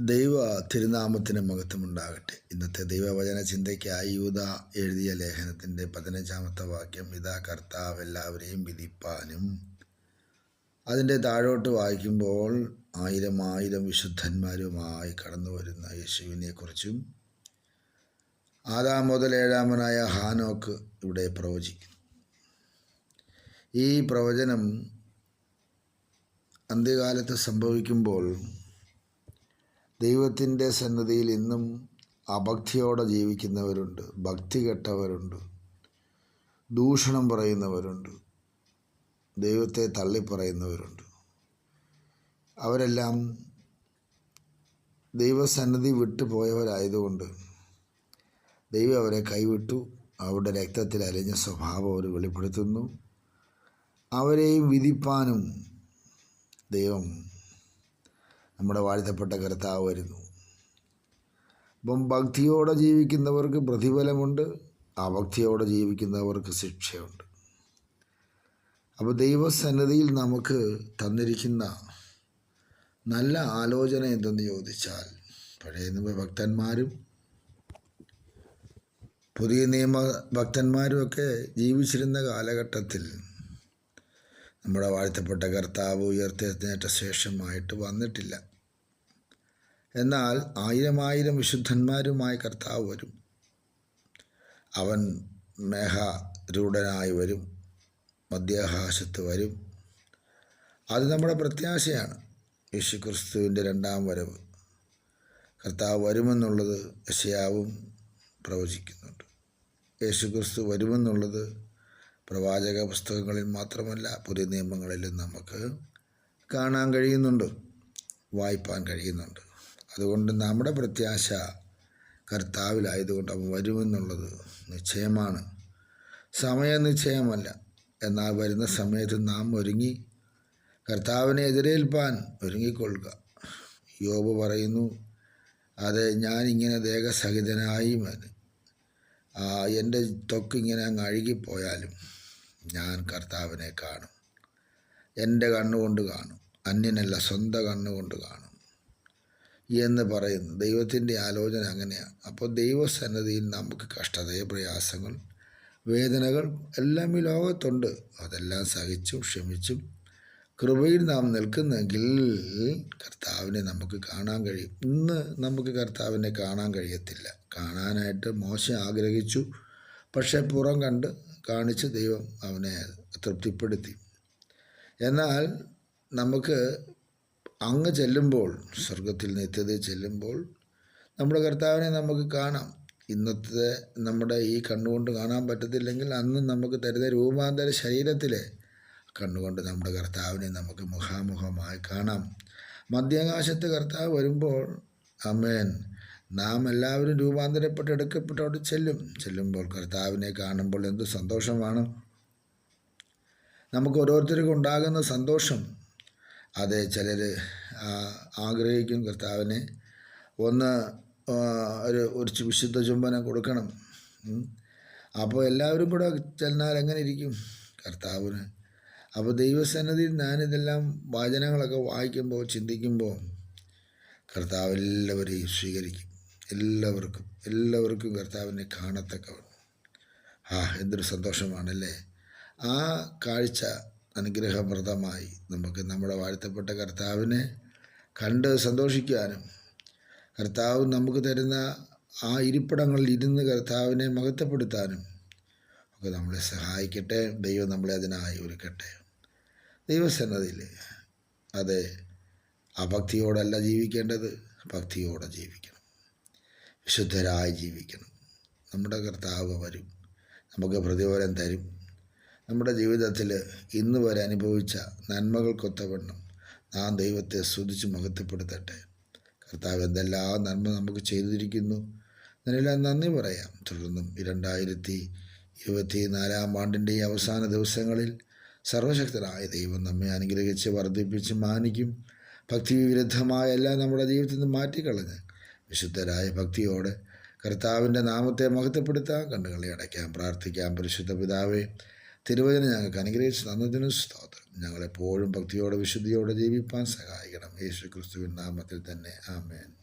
ദൈവ തിരുനാമത്തിന് മഹത്വമുണ്ടാകട്ടെ. ഇന്നത്തെ ദൈവവചന ചിന്തയ്ക്കായി യൂത എഴുതിയ ലേഖനത്തിന്റെ പതിനഞ്ചാമത്തെ വാക്യം ഇതാ കർത്താവ് എല്ലാവരെയും വിധിപ്പാനും. അതിന്റെ താഴോട്ട് വായിക്കുമ്പോൾ ആയിരം ആയിരം വിശുദ്ധന്മാരുമായി കടന്നു വരുന്ന യേശുവിനെക്കുറിച്ചും ആറാം മുതൽ ഏഴാമനായ ഹാനോക്ക് ഇവിടെ പ്രവചിക്കുന്നു. ഈ പ്രവചനം അന്ത്യകാലത്ത് സംഭവിക്കുമ്പോൾ ദൈവത്തിന്റെ സന്നദ്ധിയിൽ ഇന്നും അഭക്തിയോടെ ജീവിക്കുന്നവരുണ്ട് ഭക്തി കെട്ടവരുണ്ട് ദൂഷണം പറയുന്നവരുണ്ട് ദൈവത്തെ തള്ളിപ്പറയുന്നവരുണ്ട്. അവരെല്ലാം ദൈവസന്നിധി വിട്ടു പോയവരായതുകൊണ്ട് ദൈവം അവരെ കൈവിട്ടു അവരുടെ രക്തത്തിൽ അലിഞ്ഞ സ്വഭാവം അവർ വെളിപ്പെടുത്തുന്നു. അവരെയും വിധിപ്പാനും ദൈവം നമ്മുടെ വാഴ്ത്തപ്പെട്ട കർത്താവ് വരുന്നു അപ്പം ഭക്തിയോടെ ജീവിക്കുന്നവർക്ക് പ്രതിഫലമുണ്ട് അഭക്തിയോടെ ജീവിക്കുന്നവർക്ക് ശിക്ഷയുണ്ട്. അപ്പോൾ ദൈവസന്നദ്ധിയിൽ നമുക്ക് തന്നിരിക്കുന്ന നല്ല ആലോചന എന്തെന്ന് ചോദിച്ചാൽ പഴയ നിയമ ഭക്തന്മാരും പുതിയ നിയമ ഭക്തന്മാരുമൊക്കെ ജീവിച്ചിരുന്ന കാലഘട്ടത്തിൽ നമ്മുടെ വാഴ്ത്തപ്പെട്ട കർത്താവ് ഉയർത്തെഴുന്നേറ്റ ശേഷമായിട്ട് വന്നിട്ടില്ല. എന്നാൽ ആയിരം ആയിരം വിശുദ്ധന്മാരുമായി കർത്താവ് വരും. അവൻ മേഘരൂഢനായി വരും. മധ്യാകാശത്ത് വരും. അത് നമ്മുടെ പ്രത്യാശയാണ്. യേശു ക്രിസ്തുവിന്റെ രണ്ടാം വരവ്. കർത്താവ് വരുമെന്നുള്ളത് യശയാവും പ്രവചിക്കുന്നുണ്ട്. യേശുക്രിസ്തു വരുമെന്നുള്ളത് പ്രവാചക പുസ്തകങ്ങളിൽ മാത്രമല്ല പുതിയ നിയമങ്ങളിലും നമുക്ക് കാണാൻ കഴിയുന്നുണ്ട് വായിപ്പാൻ കഴിയുന്നുണ്ട്. അതുകൊണ്ട് നമ്മുടെ പ്രത്യാശ കർത്താവിലായതുകൊണ്ട് അവൻ വരുമെന്നുള്ളത് നിശ്ചയമാണ്. സമയനിശ്ചയമല്ല എന്നാൽ വരുന്ന സമയത്ത് നാം ഒരുങ്ങി കർത്താവിനെ എതിരേൽപ്പാൻ ഒരുങ്ങിക്കൊള്ളുക. യോബ് പറയുന്നു അതെ ഞാനിങ്ങനെ ദേഹസഹിതനായി എന്റെ തൊക്കിങ്ങനെ അങ്ങ് അഴുകിപ്പോയാലും ഞാൻ കർത്താവിനെ കാണും. എന്റെ കണ്ണുകൊണ്ട് കാണും. അന്യനല്ല സ്വന്തം കണ്ണുകൊണ്ട് കാണും. എന്ന് പറയുന്നു. ദൈവത്തിന്റെ ആലോചന അങ്ങനെയാണ്. അപ്പോൾ ദൈവസന്നദ്ധിയിൽ നമുക്ക് കഷ്ടതയെ പ്രയാസങ്ങൾ വേദനകൾ എല്ലാം ഈ ലോകത്തുണ്ട്. അതെല്ലാം സഹിച്ചും ക്ഷമിച്ചും കൃപയിൽ നാം നിൽക്കുന്നെങ്കിൽ കർത്താവിനെ നമുക്ക് കാണാൻ കഴിയും. ഇന്ന് നമുക്ക് കർത്താവിനെ കാണാൻ കഴിയത്തില്ല. കാണാനായിട്ട് മോശം ആഗ്രഹിച്ചു. പക്ഷേ പുറം കണ്ട് കാണിച്ച് ദൈവം അവനെ തൃപ്തിപ്പെടുത്തി. എന്നാൽ നമുക്ക് അങ്ങ് ചെല്ലുമ്പോൾ സ്വർഗത്തിൽ നിത്യതയിൽ ചെല്ലുമ്പോൾ നമ്മുടെ കർത്താവിനെ നമുക്ക് കാണാം. ഇന്നത്തെ നമ്മുടെ ഈ കണ്ണുകൊണ്ട് കാണാൻ പറ്റത്തില്ലെങ്കിൽ അന്ന് നമുക്ക് തരുന്ന രൂപാന്തര ശരീരത്തിലെ കണ്ണുകൊണ്ട് നമ്മുടെ കർത്താവിനെ നമുക്ക് മുഖാമുഖമായി കാണാം. മധ്യാകാശത്ത് കർത്താവ് വരുമ്പോൾ അമേൻ നാം എല്ലാവരും രൂപാന്തരപ്പെട്ട് എടുക്കപ്പെട്ടവിടെ ചെല്ലും. ചെല്ലുമ്പോൾ കർത്താവിനെ കാണുമ്പോൾ എന്ത് സന്തോഷമാണ്. നമുക്ക് ഓരോരുത്തർക്കും ഉണ്ടാകുന്ന സന്തോഷം അതെ ചിലർ ആഗ്രഹിക്കും കർത്താവിനെ. ഒന്ന് ഒരു ഒരു വിശുദ്ധ ചുംബനം കൊടുക്കണം. അപ്പോൾ എല്ലാവരും കൂടെ ചെന്നാൽ എങ്ങനെ ഇരിക്കും കർത്താവിന്? അപ്പോൾ ദൈവസന്നിധിയിൽ ഞാനിതെല്ലാം വാചനങ്ങളൊക്കെ വായിക്കുമ്പോൾ ചിന്തിക്കുമ്പോൾ കർത്താവ് എല്ലാവരെയും സ്വീകരിക്കും. എല്ലാവർക്കും എല്ലാവർക്കും കർത്താവിനെ കാണത്തക്കവണ്ണം. ആ എന്തൊരു സന്തോഷമാണല്ലേ? ആ കാഴ്ച അനുഗ്രഹപ്രദമായി നമുക്ക് നമ്മുടെ വാഴ്ത്തപ്പെട്ട കർത്താവിനെ കണ്ട് സന്തോഷിക്കാനും കർത്താവ് നമുക്ക് തരുന്ന ആ ഇരിപ്പിടങ്ങളിൽ ഇരുന്ന് കർത്താവിനെ മഹത്വപ്പെടുത്താനും ഒക്കെ നമ്മളെ സഹായിക്കട്ടെ. ദൈവം നമ്മളെ അതിനായി ഒരുക്കട്ടെ. ദൈവസന്നതിയിൽ അതെ അഭക്തിയോടല്ല ജീവിക്കേണ്ടത് ഭക്തിയോടെ ജീവിക്കണം. വിശുദ്ധരായി ജീവിക്കണം. നമ്മുടെ കർത്താവ് വരും. നമുക്ക് പ്രതിഫലം തരും. നമ്മുടെ ജീവിതത്തിൽ ഇന്ന് വരെ അനുഭവിച്ച നന്മകൾക്കൊത്തവണ്ണം നാം ദൈവത്തെ സ്തുതിച്ച് മഹത്വപ്പെടുത്തട്ടെ. കർത്താവ് എന്തെല്ലാം നന്മ നമുക്ക് ചെയ്തിരിക്കുന്നു. അതിനെല്ലാം നന്ദി പറയാം. തുടർന്നും രണ്ടായിരത്തി ഇരുപത്തി നാലാം ആണ്ടിന്റെ ഈ അവസാന ദിവസങ്ങളിൽ സർവശക്തനായ ദൈവം നമ്മെ അനുഗ്രഹിച്ച് വർദ്ധിപ്പിച്ച് മാനിക്കും. ഭക്തി വിരുദ്ധമായ എല്ലാം നമ്മുടെ ജീവിതത്തിൽ നിന്ന് മാറ്റിക്കളഞ്ഞ് വിശുദ്ധരായ ഭക്തിയോടെ കർത്താവിന്റെ നാമത്തെ മഹത്വപ്പെടുത്താം കണ്ണുകളെ അടയ്ക്കാം. പ്രാർത്ഥിക്കാം. പരിശുദ്ധ പിതാവേ തിരുവചനം ഞങ്ങൾക്ക് അനുഗ്രഹിച്ച് തന്നതിനു സ്തോത്രം. ഞങ്ങളെപ്പോഴും ഭക്തിയോടെ വിശുദ്ധിയോടെ ജീവിപ്പാൻ സഹായിക്കണം. യേശു ക്രിസ്തുവിൻ നാമത്തിൽ തന്നെ. ആമേൻ.